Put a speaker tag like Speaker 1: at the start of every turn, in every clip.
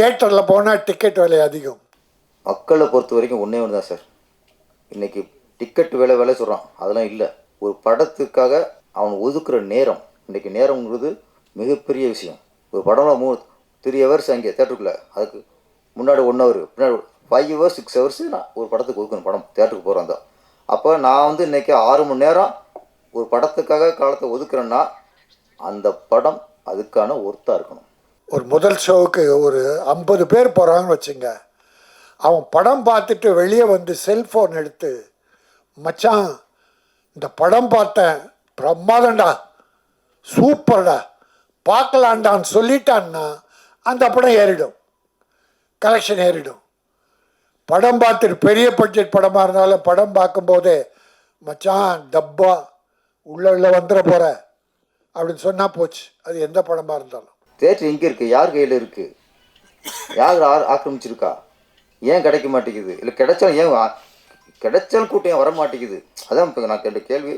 Speaker 1: தேட்டரில் போனால் டிக்கெட் விலை அதிகம்.
Speaker 2: மக்களை பொறுத்த வரைக்கும் ஒன்றே ஒன்று தான் சார் இன்னைக்கு டிக்கெட் விலை விலை சொல்கிறான் அதெல்லாம் இல்லை. ஒரு படத்துக்காக அவன் ஒதுக்குற நேரம் இன்றைக்கி நேரம்ங்கிறது மிகப்பெரிய விஷயம். ஒரு படம்ல மூ த்ரீ ஹவர்ஸ் அங்கே தேட்டருக்குள்ளே அதுக்கு முன்னாடி ஒன் ஹவர் பின்னாடி ஃபைவ் ஹவர்ஸ் சிக்ஸ் ஹவர்ஸ் நான் ஒரு படத்துக்கு ஒதுக்கணும் படம் தேட்டருக்கு போகிறோம் தான். அப்போ நான் வந்து இன்றைக்கி ஆறு மணி நேரம் ஒரு படத்துக்காக காலத்தை ஒதுக்குறேன்னா அந்த படம் அதுக்கான ஒர்த்தாக இருக்கணும்.
Speaker 1: ஒரு முதல் ஷோவுக்கு ஒரு ஐம்பது பேர் போகிறாங்கன்னு வச்சுங்க. அவன் படம் பார்த்துட்டு வெளியே வந்து செல்ஃபோன் எடுத்து மச்சான் இந்த படம் பார்த்தேன். பிரமாதம்டா. சூப்பர்டா. பார்க்கலான்டான்னு சொல்லிட்டான்னா அந்த படம் ஏறிடும். கலெக்ஷன் ஏறிடும். படம் பார்த்துட்டு பெரிய பட்ஜெட் படமாக இருந்தாலும் படம் பார்க்கும்போதே மச்சான் டப்பா உள்ள உள்ள வந்துட போகிற அப்படின்னு சொன்னால் போச்சு. அது எந்த படமாக இருந்தாலும்.
Speaker 2: தேட்டர் எங்கே இருக்குது யார் கையில் இருக்குது யார் ஆ ஆக்கிரமிச்சிருக்கா? ஏன் கிடைக்க மாட்டேங்குது? இல்லை கிடைச்சாலும் ஏன் கிடைச்சாலும் கூட்டம் ஏன் வர மாட்டேங்குது அதான் இப்போ நான் கேட்ட கேள்வி.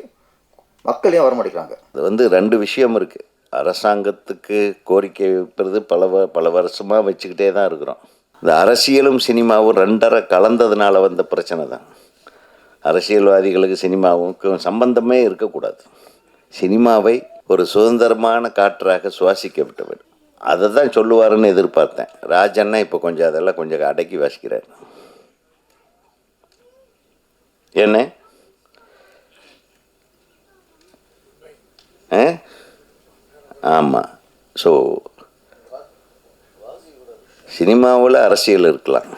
Speaker 2: மக்கள் ஏன் வர மாட்டேங்கிறாங்க
Speaker 3: அது வந்து ரெண்டு விஷயம் இருக்குது அரசாங்கத்துக்கு கோரிக்கை வைப்பது பல வ- பல வருஷமாக வச்சுக்கிட்டே தான் இருக்கிறோம். இந்த அரசியலும் சினிமாவும் ரெண்டரை கலந்ததுனால வந்த பிரச்சனை தான். அரசியல்வாதிகளுக்கு சினிமாவுக்கும் சம்பந்தமே இருக்கக்கூடாது. சினிமாவை ஒரு சுதந்திரமான காற்றாக சுவாசிக்க விட்டவர். அதை தான் சொல்லுவாருன்னு எதிர்பார்த்தேன். ராஜன்னா இப்போ கொஞ்சம் அதெல்லாம் கொஞ்சம் அடக்கி வாசிக்கிறார். என்ன? ஆ? ஆமாம் ஸோ சினிமாவில் அரசியல் இருக்கலாம்.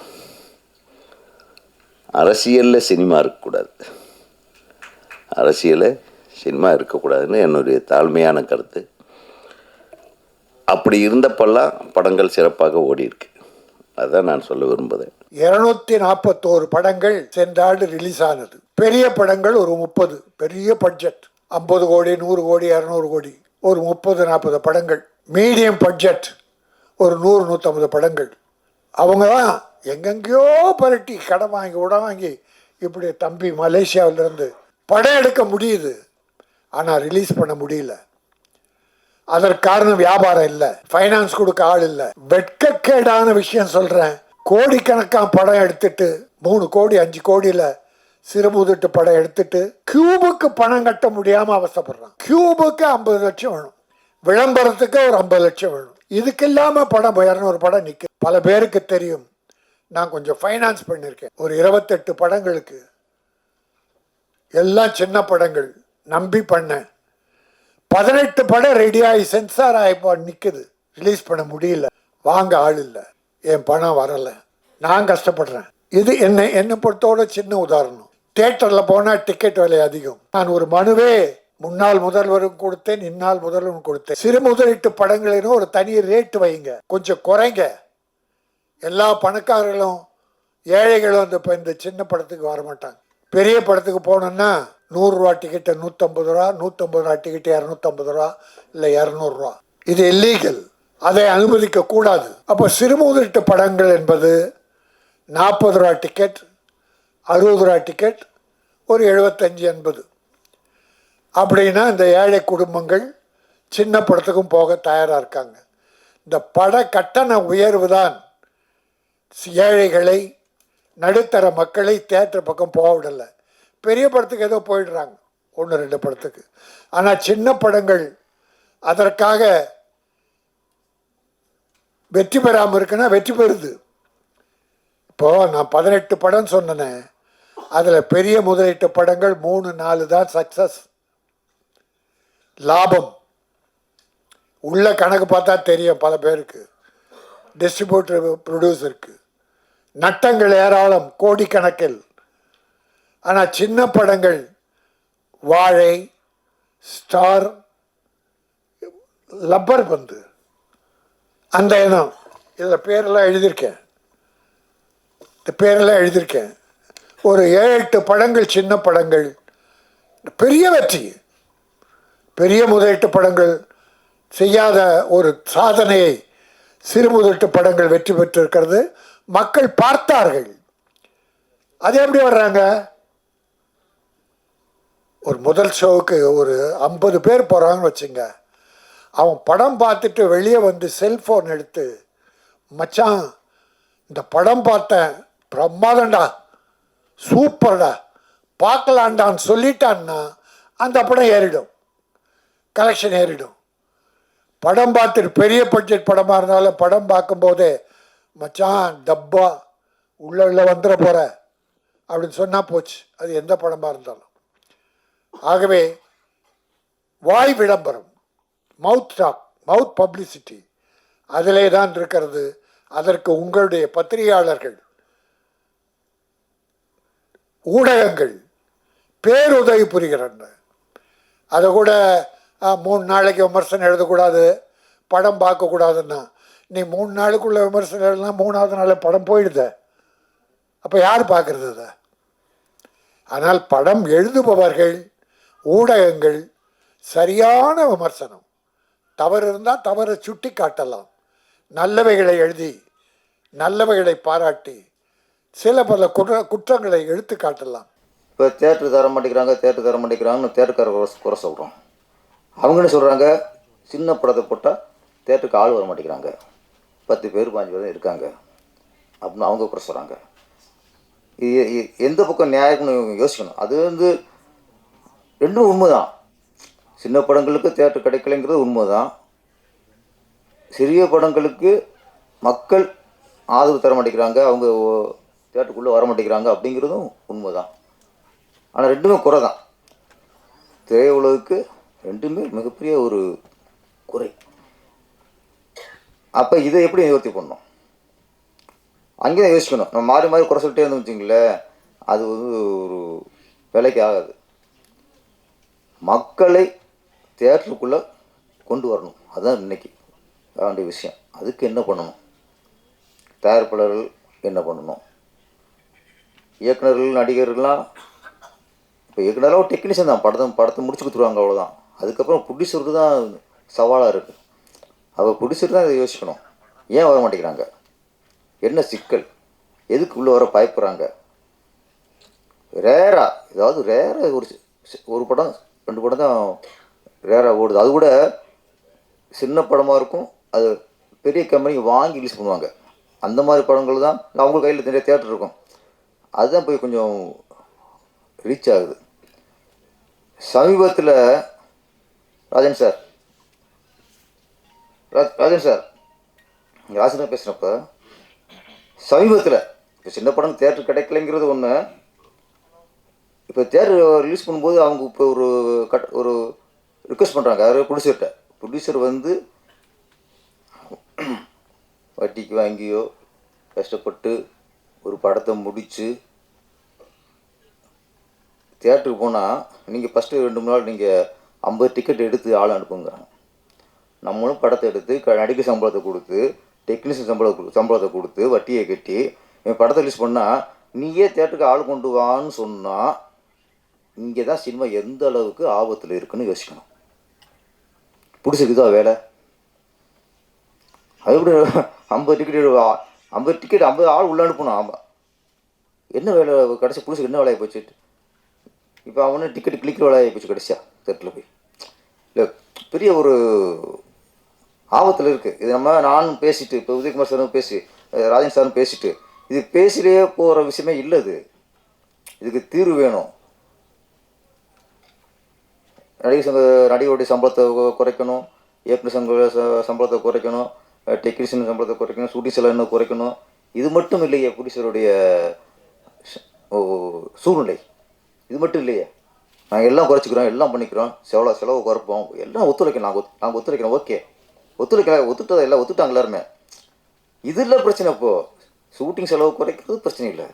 Speaker 3: அரசியலில் சினிமா இருக்கக்கூடாது. அரசியலில் சினிமா இருக்கக்கூடாதுன்னு என்னுடைய தாழ்மையான கருத்து. அப்படி இருந்தப்பெல்லாம் படங்கள் சிறப்பாக ஓடி இருக்கு அதான் நான் சொல்ல விரும்புகிறேன்
Speaker 1: இருநூத்தி நாற்பத்தோரு படங்கள் சென்ற ஆண்டு ரிலீஸ் ஆனது பெரிய படங்கள் ஒரு முப்பது பெரிய பட்ஜெட். ஐம்பது கோடி நூறு கோடி இரநூறு கோடி ஒரு முப்பது நாற்பது படங்கள். மீடியம் பட்ஜெட் ஒரு நூறு நூற்றம்பது படங்கள். அவங்க தான் எங்கெங்கேயோ பரட்டி கடன் வாங்கி உட வாங்கி இப்படி தம்பி மலேசியாவிலிருந்து படம் எடுக்க முடியுது. ஆனால் ரிலீஸ் பண்ண முடியல. அதற்கு காரணம் வியாபாரம் இல்லை. ஃபைனான்ஸ் கொடுக்க ஆள் இல்லை. வெட்கக்கேடான விஷயம் சொல்றேன். கோடிக்கணக்கான படம் எடுத்துட்டு மூணு கோடி அஞ்சு கோடியில சிறுமுதுட்டு படம் எடுத்துட்டு கியூபுக்கு பணம் கட்ட முடியாம அவசப்படுறான் கியூபுக்கு ஐம்பது லட்சம் வேணும். விளம்பரத்துக்கு ஒரு ஐம்பது லட்சம் வேணும். இதுக்கு இல்லாம படம் இரநூறு படம் நிற்க பல பேருக்கு தெரியும். நான் கொஞ்சம் ஃபைனான்ஸ் பண்ணியிருக்கேன். ஒரு இருபத்தெட்டு படங்களுக்கு எல்லாம் சின்ன படங்கள் நம்பி பண்ணேன். பதினெட்டு படம் ரெடியாகி சென்சார் ஆகிப்போ நிற்குது ரிலீஸ் பண்ண முடியல. வாங்க ஆள் இல்லை. என் பணம் வரலை. நான் கஷ்டப்படுறேன். இது என்னை என்னை பொறுத்தோட சின்ன உதாரணம். தேட்டரில் போனால் டிக்கெட் விலை அதிகம். நான் ஒரு மனுவே முன்னாள் முதல்வரும் கொடுத்தேன் இந்நாள் முதல்வரும் கொடுத்தேன். சிறு முதலீட்டு படங்களிலும் ஒரு தனி ரேட்டு வைங்க. கொஞ்சம் குறைங்க. எல்லா பணக்காரர்களும் ஏழைகளும் அந்த இப்போ இந்த சின்ன படத்துக்கு வர மாட்டாங்க பெரிய படத்துக்கு போகணுன்னா நூறுரூவா டிக்கெட்டு நூற்றம்பது ரூபா நூற்றம்பது ரூபா டிக்கெட்டு இரநூத்தம்பது ரூபா இல்லை இரநூறுவா. இது இல்லீகல் அதை அனுமதிக்க கூடாது அப்போ சிறுமுதலீட்டு படங்கள் என்பது நாற்பது ரூபா டிக்கெட் அறுபது ரூபா டிக்கெட் ஒரு எழுபத்தஞ்சு எண்பது அப்படின்னா இந்த ஏழை குடும்பங்கள் சின்ன படத்துக்கும் போக தயாராக இருக்காங்க. இந்த பட கட்டண உயர்வு தான் ஏழைகளை நடுத்தர மக்களை தேட்டர் பக்கம் போக விடலை. பெரிய படத்துக்கு ஏதோ போயிடுறாங்க. ஒன்று ரெண்டு படத்துக்கு. ஆனால் சின்ன படங்கள் அதற்காக வெற்றி பெறாமல் இருக்குன்னா வெற்றி பெறுது. இப்போது நான் பதினெட்டு படம் சொன்னேனே. அதில் பெரிய முதலீட்டு படங்கள் மூணு நாலு தான் சக்ஸஸ் லாபம். உள்ள கணக்கு பார்த்தா தெரியும் பல பேருக்கு. டிஸ்ட்ரிபியூட்டர் ப்ரொடியூசருக்கு நட்டங்கள் ஏராளம் கோடிக்கணக்கில். ஆனால் சின்ன படங்கள் வாழை ஸ்டார் லப்பர் பந்து அந்த இனம். இதில் பேரெல்லாம் எழுதியிருக்கேன். இந்த பேரெல்லாம் எழுதியிருக்கேன். ஒரு ஏழு எட்டு படங்கள் சின்ன படங்கள். பெரிய வெற்றி. பெரிய முதலீட்டு படங்கள். செய்யாத ஒரு சாதனையை சிறு முதலீட்டு படங்கள் வெற்றி பெற்றிருக்கிறது. மக்கள் பார்த்தார்கள். அது எப்படி வர்றாங்க? ஒரு முதல் ஷோவுக்கு ஒரு ஐம்பது பேர் போகிறாங்கன்னு வச்சுங்க. அவன் படம் பார்த்துட்டு வெளியே வந்து செல்ஃபோன் எடுத்து மச்சான் இந்த படம் பார்த்தேன். பிரமாதம்டா சூப்பர்டா. பார்க்கலான்டான்னு சொல்லிட்டான்னா அந்த படம் ஏறிடும். கலெக்ஷன் ஏறிடும். படம் பார்த்துட்டு பெரிய பட்ஜெட் படமாக இருந்தாலும் படம் பார்க்கும்போதே மச்சான் டப்பா உள்ள உள்ள வந்துட போகிற அப்படின்னு சொன்னால் போச்சு. அது எந்த படமாக இருந்தாலும். ஆகவே வாய் விளம்பரம் மவுத் டாக் மவுத் பப்ளிசிட்டி அதிலே தான் இருக்கிறது. அதற்கு உங்களுடைய பத்திரிகையாளர்கள் ஊடகங்கள் பேருதவி புரிகிறன அதை கூட மூணு நாளைக்கு விமர்சனம் எழுதக்கூடாது படம் பார்க்கக்கூடாதுன்னா நீ மூணு நாளுக்குள்ள விமர்சனம் எழுதினா மூணாவது நாள் படம் போயிடுத. அப்போ யார் பார்க்குறது அதை? ஆனால் படம் எழுதுபவர்கள் ஊடகங்கள் சரியான விமர்சனம். தவறு இருந்தால் தவறை சுட்டி காட்டலாம். நல்லவைகளை எழுதி நல்லவைகளை பாராட்டி சில பல குற்ற குற்றங்களை எடுத்து காட்டலாம்.
Speaker 2: இப்போ தேட்டர் தர மாட்டேங்கிறாங்க தேட்டர் தர மாட்டேங்கிறாங்கன்னு தேட்டருக்கார குறை சொல்கிறோம் அவங்க என்ன சொல்கிறாங்க சின்ன படத்தை போட்டால் தேட்டருக்கு ஆள் வர மாட்டேங்கிறாங்க. பத்து பேர் பாஞ்சு பேர் இருக்காங்க. அப்படின்னு அவங்க குறை சொல்கிறாங்க எந்த பக்கம் நியாயம்னு யோசிக்கணும். அது வந்து ரெண்டும் உண்மைதான். சின்ன படங்களுக்கு தேட்டர் கிடைக்கலைங்கிறது உண்மைதான். சிறிய படங்களுக்கு மக்கள் ஆதரவு தர மாட்டேங்கிறாங்க அவங்க தேட்டருக்குள்ளே வர மாட்டேங்கிறாங்க அப்படிங்கிறதும் உண்மைதான். ஆனால் ரெண்டுமே குறை தான் திரையுலகுக்கு ரெண்டுமே மிகப்பெரிய ஒரு குறை. அப்போ இதை எப்படி நிவர்த்தி பண்ணோம் அங்கே தான் யோசிக்கணும். நம்ம மாறி மாறி குறை சொல்லிட்டே இருந்தோம் வச்சிங்களேன் அது வந்து ஒரு வேலைக்கு ஆகாது. மக்களை தேட்டருக்குள்ளே கொண்டு வரணும். அதுதான் இன்னைக்கு வேண்டிய விஷயம். அதுக்கு என்ன பண்ணணும்? தயாரிப்பாளர்கள் என்ன பண்ணணும்? இயக்குனர்கள் நடிகர்கள்லாம் இப்போ இயக்குநராக ஒரு டெக்னீஷியன் தான். படத்தை படத்தை முடிச்சு கொடுத்துருவாங்க அவ்வளோதான் அதுக்கப்புறம் ப்ரொடியூசருக்கு தான் சவாலாக இருக்குது அவள் ப்ரொடியூசர் தான் இதை யோசிக்கணும். ஏன் வர மாட்டேங்கிறாங்க? என்ன சிக்கல்? எதுக்கு உள்ளே வர பயப்படுறாங்க? ரேராக ஏதாவது ரேராக ஒரு ஒரு படம் ரெண்டு படம் தான் ரேராக ஓடுது. அது கூட சின்ன படமாக இருக்கும். அது பெரிய கம்பெனி வாங்கி ரிலீஸ் பண்ணுவாங்க. அந்த மாதிரி படங்கள் தான் அவங்க கையில் நிறைய தேட்டர் இருக்கும். அதுதான் போய் கொஞ்சம் ரீச் ஆகுது. சமீபத்தில் ராஜன் சார் ராஜ் ராஜன் சார் ராஜன் பேசுகிறப்ப சமீபத்தில் இப்போ சின்ன படம் தேட்டர் கிடைக்கலைங்கிறது ஒன்று இப்போ தேர் ரிலீஸ் பண்ணும்போது அவங்க இப்போ ஒரு கட் ஒரு ரிக்வஸ்ட் பண்ணுறாங்க அதாவது ப்ரொடியூசர்கிட்ட ப்ரொடியூசர் வந்து வட்டிக்கு வாங்கியோ கஷ்டப்பட்டு ஒரு படத்தை முடித்து தேட்டருக்கு போனால் நீங்கள் ஃபஸ்ட்டு ரெண்டு மூணு நாள் நீங்கள் ஐம்பது டிக்கெட் எடுத்து ஆள் அனுப்புங்கிறாங்க. நம்மளும் படத்தை எடுத்து க நடிகை சம்பளத்தை கொடுத்து டெக்னீஷியன் சம்பளம் சம்பளத்தை கொடுத்து வட்டியை கட்டி என் படத்தை ரிலீஸ் பண்ணால் நீயே தேட்டருக்கு ஆள் கொண்டு வான்னு சொன்னால் இங்கே தான் சினிமா எந்த அளவுக்கு ஆபத்தில் இருக்குன்னு யோசிக்கணும். பிடிச்சிருக்குதா வேலை? அது எப்படி ஐம்பது டிக்கெட் ஐம்பது டிக்கெட் ஐம்பது ஆள் உள்ள அனுப்பணும். ஆமாம் என்ன வேலை கடைசி புதுசுக்கு என்ன வேலையை போச்சு? இப்போ அவனு டிக்கெட் கிளிக்கிற வேலையை போச்சு கடைசியா தேட்டரில் போய். இல்லை பெரிய ஒரு ஆபத்தில் இருக்குது இது நம்ம நானும் பேசிட்டு இப்போ உதயகுமார் சாரும் பேசி ராஜன் சாரும் பேசிட்டு இது பேசிலே போகிற விஷயமே இல்லை இது இதுக்கு தீர்வு வேணும். நடிகர் சங்க நடிகருடைய சம்பளத்தை குறைக்கணும். இயக்குனர் சங்க சம்பளத்தை குறைக்கணும். டெக்னீஷியன் சம்பளத்தை குறைக்கணும். ஷூட்டிங் செலவு குறைக்கணும். இது மட்டும் இல்லையே புடிசருடைய சூழ்நிலை. இது மட்டும் இல்லையே. நாங்கள் எல்லாம் குறைச்சிக்கிறோம் எல்லாம் பண்ணிக்கிறோம். செவ்வளோ செலவு குறைப்போம். எல்லாம் ஒத்துழைக்கணும். நாங்கள் ஒத்து நாங்கள் ஒத்துழைக்கிறோம் ஓகே. ஒத்துழைக்கல ஒத்துட்டதை எல்லாம் ஒத்துட்டாங்க எல்லாருமே. இது இல்லை பிரச்சனை இப்போ. ஷூட்டிங் செலவு குறைக்கிறது பிரச்சனை இல்லை.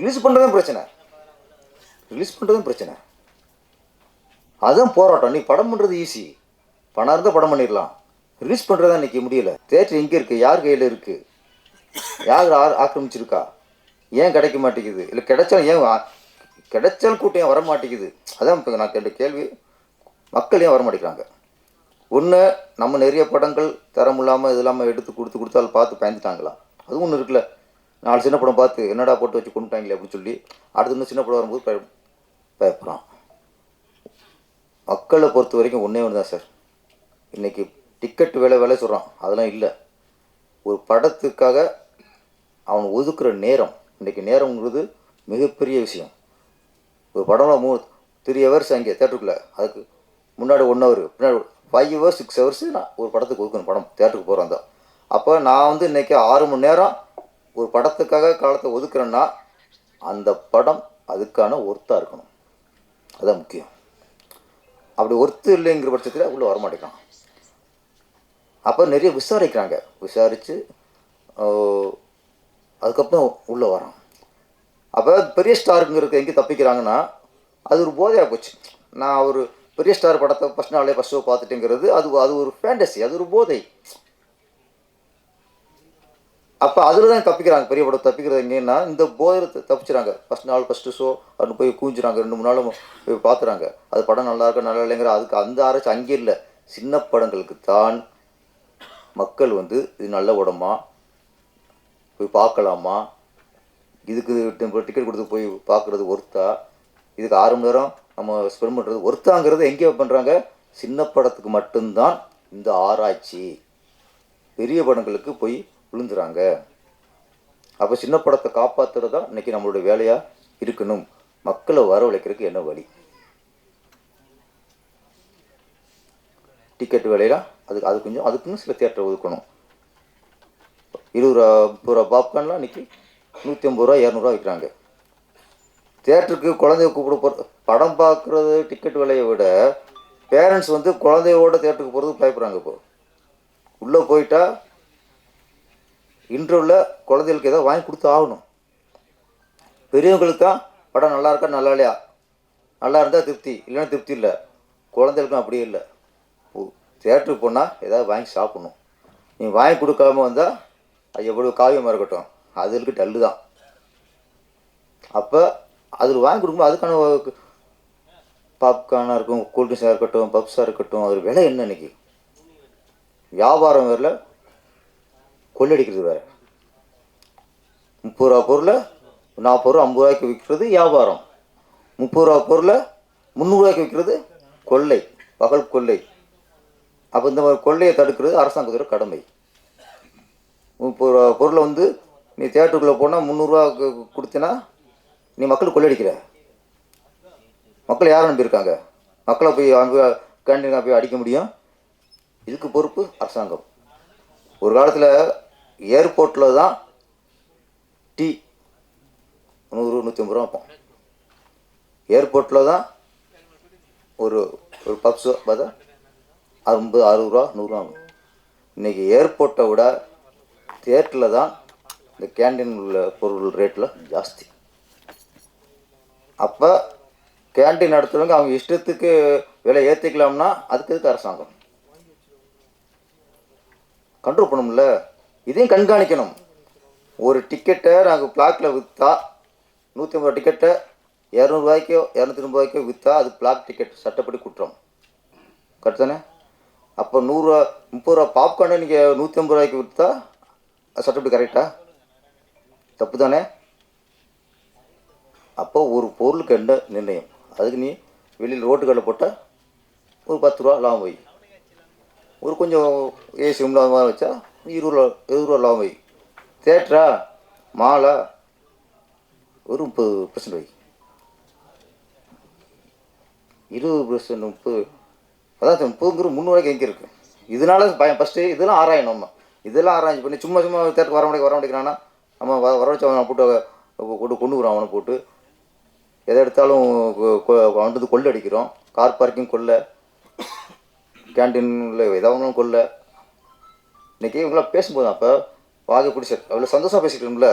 Speaker 2: ரிலீஸ் பண்ணுறதும் பிரச்சனை. ரிலீஸ் பண்ணுறதும் பிரச்சனை. அதுதான் போராட்டம். நீ படம் பண்ணுறது ஈஸி பணம் இருந்தால் படம் பண்ணிடலாம் ரிலீஸ் பண்ணுறதா இன்றைக்கி முடியல. தேட்டர் எங்கே இருக்குது யார் கையில் இருக்குது யார் ஆ ஆக்கிரமிச்சிருக்கா? ஏன் கிடைக்க மாட்டேங்குது? இல்லை கிடைச்சாலும் ஏன் கிடைச்சாலும் கூட்டம் ஏன் வர மாட்டேங்குது அதான் இப்போ நான் கேட்ட கேள்வி. மக்கள் ஏன் வர மாட்டேங்கிறாங்க ஒன்று நம்ம நிறைய படங்கள் தரம் இல்லாமல் இது இல்லாமல் எடுத்து கொடுத்து கொடுத்தாலும் பார்த்து பயந்துட்டாங்களா? அதுவும் ஒன்று இருக்குல்ல. நாலு சின்ன படம் பார்த்து என்னடா போட்டு வச்சு கொண்டுட்டாங்களே அப்படின்னு சொல்லி அடுத்து இன்னும் சின்ன படம் வரும்போது பயப்படுறான். மக்களை பொறுத்த வரைக்கும் ஒன்றே ஒன்று தான் சார் இன்றைக்கி டிக்கெட் விலை விலை சொல்கிறான் அதெல்லாம் இல்லை. ஒரு படத்துக்காக அவன் ஒதுக்குற நேரம் இன்றைக்கி நேரம்ங்கிறது மிகப்பெரிய விஷயம். ஒரு படம்லாம் மூ த்ரீ ஹவர்ஸ் அங்கே தேட்டருக்குள்ளே அதுக்கு முன்னாடி ஒன் ஹவர் பின்னாடி ஃபைவ் ஹவர்ஸ் சிக்ஸ் ஹவர்ஸ் நான் ஒரு படத்துக்கு ஒதுக்கணும் படம். தேட்டருக்கு போகிறோம் தான். அப்போ நான் வந்து இன்றைக்கி ஆறு மணி நேரம் ஒரு படத்துக்காக காலத்தை ஒதுக்குறேன்னா அந்த படம் அதுக்கான ஒர்த்தாக இருக்கணும். அதுதான் முக்கியம். அப்படி ஒர்த்து இல்லைங்கிற பட்சத்தில் உள்ளே வரமாட்டேங்கிறான். அப்போ நிறைய விசாரிக்கிறாங்க. விசாரித்து அதுக்கப்புறம் உள்ளே வரான். அப்போ பெரிய ஸ்டாருங்கிறது எங்கே தப்பிக்கிறாங்கன்னா அது ஒரு போதையாக போச்சு. நான் ஒரு பெரிய ஸ்டார் படத்தை ஃபஸ்ட் நாளே ஃபஸ்ட் ஷோ பார்த்துட்டேங்கிறது அது அது ஒரு ஃபேண்டசி அது ஒரு போதை. அப்போ அதில் தான் தப்பிக்கிறாங்க. பெரிய படம் தப்பிக்கிறது எங்கன்னா இந்த போதையில் தப்பிச்சுறாங்க. ஃபஸ்ட் நாள் ஃபஸ்ட்டு ஷோ அப்படின்னு போய் கூஞ்சுறாங்க ரெண்டு மூணு நாளும் போய் பார்த்துறாங்க அது படம் நல்லா இருக்கா நல்லா இல்லைங்கிற அதுக்கு அந்த ஆராய்ச்சி அங்கே இல்லை. சின்ன படங்களுக்கு தான் மக்கள் வந்து இது நல்ல படமா போய் பார்க்கலாமா இதுக்கு டிக்கெட் கொடுத்து போய் பார்க்குறது ஒர்த்தா? இதுக்கு ஆறு மணி நேரம் நம்ம ஸ்பெண்ட் பண்ணுறது ஒர்த்தாங்கிறது எங்கே பண்ணுறாங்க சின்ன படத்துக்கு மட்டும்தான் இந்த ஆராய்ச்சி. பெரிய படங்களுக்கு போய் விழுந்துறாங்க. அப்போ சின்ன படத்தை காப்பாற்றுறது தான் இன்றைக்கி நம்மளுடைய வேலையாக இருக்கணும். மக்களை வரவழைக்கிறதுக்கு என்ன வழி? டிக்கெட் விலையெல்லாம் அதுக்கு அது கொஞ்சம் அதுக்குன்னு சில தியேட்டர் ஒதுக்கணும். இருபது ரூபா முப்பது ரூபா பாப்கார்ன்லாம் இன்றைக்கி நூற்றி ஐம்பது ரூபா இரநூறுவா விற்கிறாங்க தேட்டருக்கு குழந்தைய கூப்பிட போகிற படம் பார்க்குறது டிக்கெட் விலையை விட பேரண்ட்ஸ் வந்து குழந்தையோட தேட்டருக்கு போகிறதுக்கு பயப்படுறாங்க இப்போது உள்ளே போயிட்டா இன்டர்வியூவில் குழந்தைகளுக்கு ஏதோ வாங்கி கொடுத்து ஆகணும். பெரியவங்களுக்கு தான் படம் நல்லா இருக்கா நல்லா இல்லையா? நல்லா இருந்தால் திருப்தி இல்லைன்னா திருப்தி இல்லை. குழந்தைகளுக்கும் அப்படியே இல்லை. தேட்டருக்கு போனால் ஏதாவது வாங்கி சாப்பிட்ணும். நீ வாங்கி கொடுக்காம வந்தால் அது எவ்வளோ காவியமாக இருக்கட்டும். அதுக்கு டல்லு தான். அப்போ அதில் வாங்கி கொடுக்கும்போது அதுக்கான பாப்கார்னாக இருக்கும் கூல்ட்ரிங்ஸாக இருக்கட்டும் பப்ஸாக இருக்கட்டும் அது விலை என்ன இன்றைக்கி வியாபாரம் வரல கொள்ளடிக்கிறது வேறு. முப்பது ரூபா பொருளை நாற்பது ரூபா ஐம்பது ரூபாய்க்கு விற்கிறது வியாபாரம். முப்பது ரூபா பொருளை முந்நூறுரூவாய்க்கு விற்கிறது கொள்ளை பகல் கொள்ளை. அப்போ இந்த மாதிரி கொள்ளையை தடுக்கிறது அரசாங்கத்தோட கடமை. முப்பது ரூபா பொருளை வந்து நீ தேட்டருக்குள்ளே போனால் முந்நூறுரூவா கொடுத்தினா நீ மக்கள் கொள்ளடிக்கிற. மக்கள் யார் நம்பியிருக்காங்க? மக்களை போய் அங்கே கேண்டீனாக போய் அடிக்க முடியும்? இதுக்கு பொறுப்பு அரசாங்கம். ஒரு காலத்தில் ஏர்போர்ட்டில் தான் டீ நூறு நூற்றி ஐம்பது ரூபா வைப்போம் ஏர்போர்ட்டில் தான் ஒரு ஒரு பப்ஸு பார்த்தா ஐம்பது அறுபது ரூபா நூறுரூவா ஆகும் இன்றைக்கி ஏர்போர்ட்டை விட தேட்டரில் தான் இந்த கேண்டீன் உள்ள பொருள் ரேட்டில் ஜாஸ்தி. அப்போ கேண்டீன் நடத்துறவங்க அவங்க இஷ்டத்துக்கு விலை ஏற்றிக்கலாம்னா அதுக்கு எதுக்கு அரசாங்கம்? கண்ட்ரோல் பண்ணும்ல இதையும் கண்காணிக்கணும். ஒரு டிக்கெட்டை நாங்கள் பிளாக்கில் விற்றா நூற்றி ஐம்பது டிக்கெட்டை இரநூறுவாய்க்கோ இரநூத்தி ரூபாய்க்கோ விற்றா அது பிளாக் டிக்கெட் சட்டப்படி குற்றம். கரெக்ட் தானே? அப்போ நூறுரூவா முப்பது ரூபா பாப்கார்னை நீங்கள் நூற்றி ஐம்பது ரூபாய்க்கு விற்றா சட்டப்படி கரெக்டா தப்பு தானே? அப்போ ஒரு பொருளுக்கு என்ன நிர்ணயம்? அதுக்கு நீ வெளியில் ரோட்டுகளில் போட்டால் ஒரு பத்து ரூபா லாபம் போய். ஒரு கொஞ்சம் ஏசி இல்லாமல் வச்சா இருபது ரூபா இருபது லாபம் வை தேட்டரா மாலா ஒரு முப்பது பர்சன்ட் வை. இருபது பர்சன்ட் முப்பது அதான் முப்பதுங்கிற முந்நூறுவாய்க்கு எங்கே இருக்குது இதனால பயம் ஃபஸ்ட்டு இதெல்லாம் ஆராயணும் நம்ம. இதெல்லாம் ஆராய்ச்சி பண்ணி சும்மா சும்மா தேட்டருக்கு வர முடியாது வர முடியாதுனா நம்ம வர வர வச்சு அவனை போட்டு கொண்டு கொண்டு வரோம் அவனை போட்டு. எதை எடுத்தாலும் கொ- வந்து கொள்ளை அடிக்கிறோம். கார் பார்க்கிங் கொள்ளை. கேன்டீனில் எதாவது கொள்ளை. இன்றைக்கி இவங்களாம் பேசும்போது அப்போ வாகை குடிசர் அவ்வளோ சந்தோஷமாக பேசிக்கிட்டோம்ல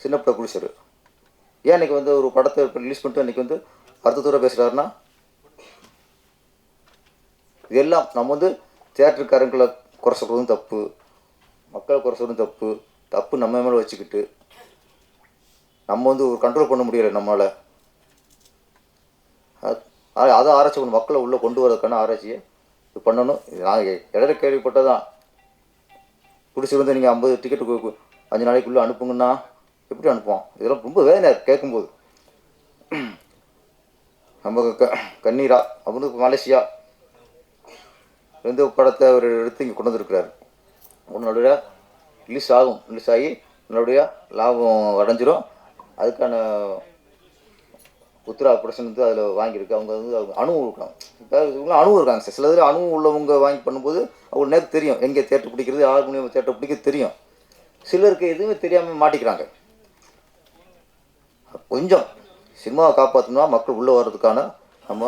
Speaker 2: சின்ன பிள்ளை ஏன் இன்னைக்கு வந்து ஒரு படத்தை ரிலீஸ் பண்ணிட்டு இன்றைக்கி வந்து வருத்தத்தோட பேசுகிறாருன்னா இதெல்லாம் நம்ம வந்து தேட்டருக்காரங்களை குறை சொல்கிறதும் தப்பு மக்களை குறை சொல்கிறதும் தப்பு தப்பு நம்ம மேலே வச்சுக்கிட்டு நம்ம வந்து ஒரு கண்ட்ரோல் பண்ண முடியலை நம்மளால் அது- அதை ஆராய்ச்சி பண்ணணும் மக்களை உள்ளே கொண்டு வரதுக்கான ஆராய்ச்சியை இது பண்ணணும். இது நான் இடையில கேள்விப்பட்டதான் பிடிச்சிருந்து நீங்கள் ஐம்பது டிக்கெட்டு அஞ்சு நாளைக்குள்ளே அனுப்புங்கன்னா எப்படி அனுப்புவோம் இதெல்லாம் ரொம்ப வேதனை கேட்கும்போது. நம்ம க கண்ணீரா அவனுக்கு மலேசியா இந்த படத்தை அவர் எடுத்து இங்கே கொண்டு வந்திருக்கிறாரு. ஒன்று ரிலீஸ் ஆகும். ரிலீஸ் ஆகி நல்லபடியாக லாபம் அடைஞ்சிரும். அதுக்கான உத்ரா ப்ரொடக்ஷன் வந்து அதில் வாங்கியிருக்கு. அவங்க வந்து அவங்க அணு இருக்கலாம் இப்போ இருக்காங்க. சார் சில இதில் அணு உள்ளவங்க வாங்கி பண்ணும்போது அவங்க நேரம் தெரியும். எங்கே தேட்டர் பிடிக்கிறது ஆறு மணி தேட்டர் பிடிக்க தெரியும். சிலருக்கு எதுவுமே தெரியாமல் மாட்டிக்கிறாங்க. கொஞ்சம் சினிமாவை காப்பாற்றணும்னா மக்கள் உள்ளே வர்றதுக்கான நம்ம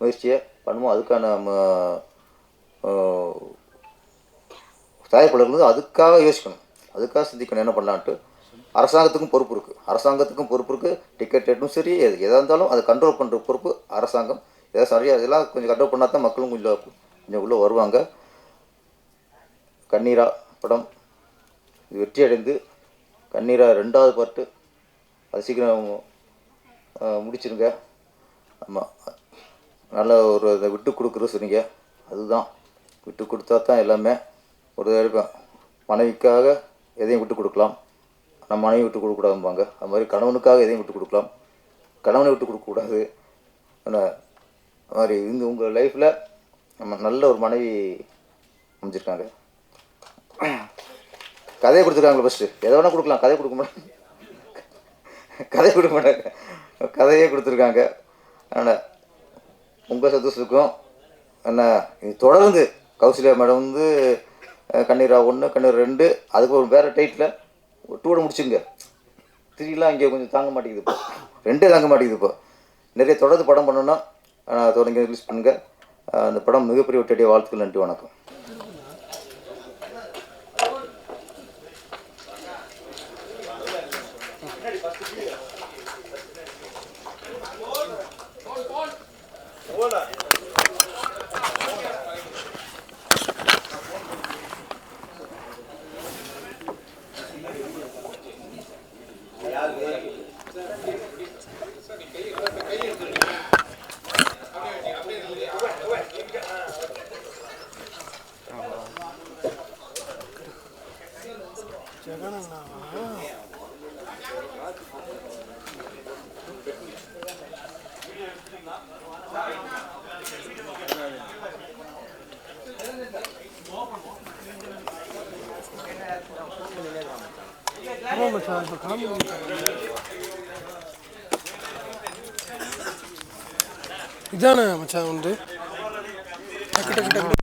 Speaker 2: முயற்சியை பண்ணுவோம். அதுக்கான நம்ம ஆஹ், தயாரிப்பாளர்கள் அதுக்காக யோசிக்கணும். அதுக்காக சிந்திக்கணும். என்ன பண்ணலான்ட்டு அரசாங்கத்துக்கும் பொறுப்பு இருக்குது அரசாங்கத்துக்கும் பொறுப்பு இருக்குது டிக்கெட் ரேட்டும் சரி எது எதாக இருந்தாலும் அதை கண்ட்ரோல் பண்ணுற பொறுப்பு அரசாங்கம். எதாவது சரியாக இதெல்லாம் கொஞ்சம் கண்ட்ரோல் பண்ணால் தான் மக்களும் கொஞ்சம் கொஞ்சம் உள்ளே வருவாங்க. கண்ணீரா படம். இது வெற்றி அடைந்து கண்ணீரா ரெண்டாவது பாட்டு அது சீக்கிரம் முடிச்சிருங்க. ஆமாம் நல்ல ஒரு இதை விட்டு கொடுக்குறது சொன்னீங்க. அதுதான். விட்டு கொடுத்தா தான் எல்லாமே ஒரு இருக்கும். மனைவிக்காக எதையும் விட்டு கொடுக்கலாம். நம்ம மனைவி விட்டு கொடுக்கக்கூடாதும்பாங்க. அது மாதிரி கணவனுக்காக எதையும் விட்டு கொடுக்கலாம். கணவனை விட்டு கொடுக்கக்கூடாது. என்ன அது மாதிரி இந்த உங்கள் லைஃப்பில் நம்ம நல்ல ஒரு மனைவி அமைஞ்சிருக்காங்க. கதையை கொடுத்துருக்காங்களே ஃபஸ்ட்டு எதை வேணால் கொடுக்கலாம். கதையை கொடுக்க மாட்டாங்க. கதையை கொடுக்க மாட்டாங்க. கதையே கொடுத்துருக்காங்க. அதனால் உங்கள் சந்தோஷத்துக்கும் என்ன இது தொடர்ந்து கௌசல்யா மேடம் வந்து கண்ணீரா ஒன்று கண்ணீர் ரெண்டு அதுக்கு ஒரு வேறு டைட்டில் டூட முடிச்சுங்க. த்ரீலாம் இங்கே கொஞ்சம் தாங்க மாட்டேங்குது இப்போ. ரெண்டே தாங்க மாட்டேங்குது இப்போ. நிறைய தொடர்ந்து படம் பண்ணணும்னா தொடங்கி ரிலீஸ் பண்ணுங்கள் அந்த படம் மிகப்பெரிய ஒட்டடிய வாழ்த்துக்கள் நன்றி வணக்கம்.
Speaker 4: ஆமாம் மச்சான் இப்போ காமெடி இதானே